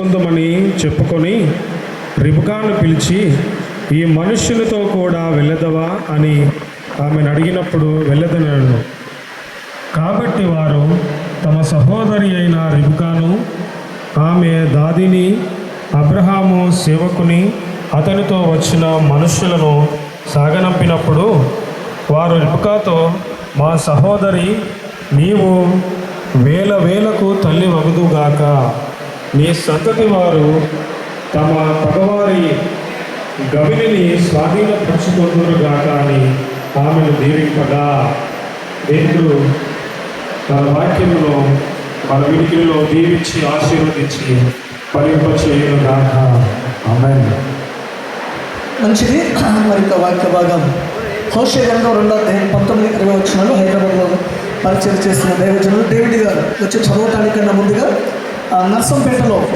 పొందమని చెప్పుకొని రిబుకాను పిలిచి ఈ మనుష్యులతో కూడా వెళ్ళదవా? అని ఆమెను అడిగినప్పుడు వెళ్ళదనను. కాబట్టి వారు తమ సహోదరి అయిన రిబుకాను ఆమె దాదిని అబ్రహాము సేవకుని అతనితో వచ్చిన మనుష్యులను సాగనంపినప్పుడు వారు రిబుకాతో మా సహోదరి నీవు వేల వేలకు తల్లి వగుదుగాక. నీ సంతతి వారు తమ పగవారి గవిని స్వాధీనపరచుకుందురుగాక అని ఆమెను దీవింపగా. దేవుడు తన వాక్యంలో మన విడికిలో దీవించి ఆశీర్వదించి ఫలింపచేయను గాక అమ్మాయి మంచిది. మరి వాక్య భాగం. హోషే గ్రంథం రెండో అధ్యాయం పంతొమ్మిది ఇరవై వచ్చినాలు హైదరాబాద్లో పరిచయం చేస్తున్న దైవజనులు. డేవిడ్ గారు వచ్చి చదవటానికన్నా ముందుగా నర్సంపేటలో